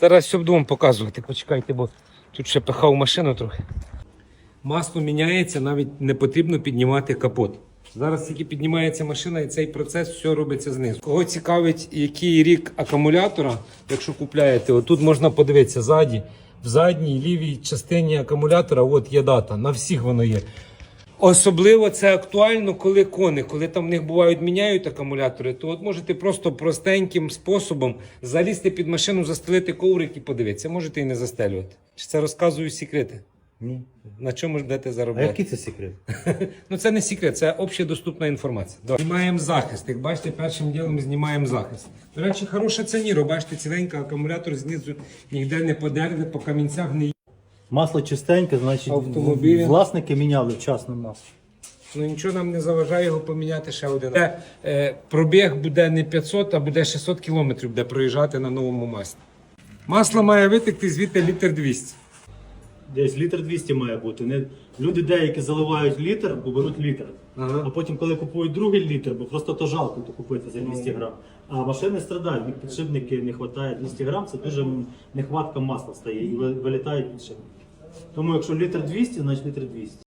Зараз все буду вам показувати. Почекайте, бо тут ще пихав машину трохи. Масло міняється, навіть не потрібно піднімати капот. Зараз тільки піднімається машина і цей процес все робиться знизу. Кого цікавить, який рік акумулятора, якщо купляєте, отут можна подивитися ззаді, в задній лівій частині акумулятора от є дата. На всіх воно є. Особливо це актуально, коли кони, коли там в них бувають міняють акумулятори, то от можете просто простеньким способом залізти під машину, застелити коврик і подивитися. Можете і не застелювати. Чи це розказую секрети? Ні. На чому ж будете А який це секрет? Ну це не секрет, це общедоступна інформація. Добре. Знімаємо захист. Як бачите, першим ділом знімаємо захист. До речі, хороша цініра. Бачите, ціленька акумулятор знизу ніде не подерне, по камінцях не Масло чистеньке, значить Автомобілі. власники міняли вчасно масло. Ну нічого нам не заважає його поміняти ще один. Це, е, пробіг буде не 500, а буде 600 кілометрів, буде проїжджати на новому маслі. Масло має витекти звідти літр 200. Десь літр 200 має бути. Не... Люди деякі заливають літр, бо беруть літр. Ага. А потім, коли купують другий літр, бо просто то жалко то купити за 200 грам. А машини страдають, підшипники не вистачає 200 грам, це дуже нехватка масла стає і ви- вилітають підшипники. Тому якщо літр 200, значить літр 200.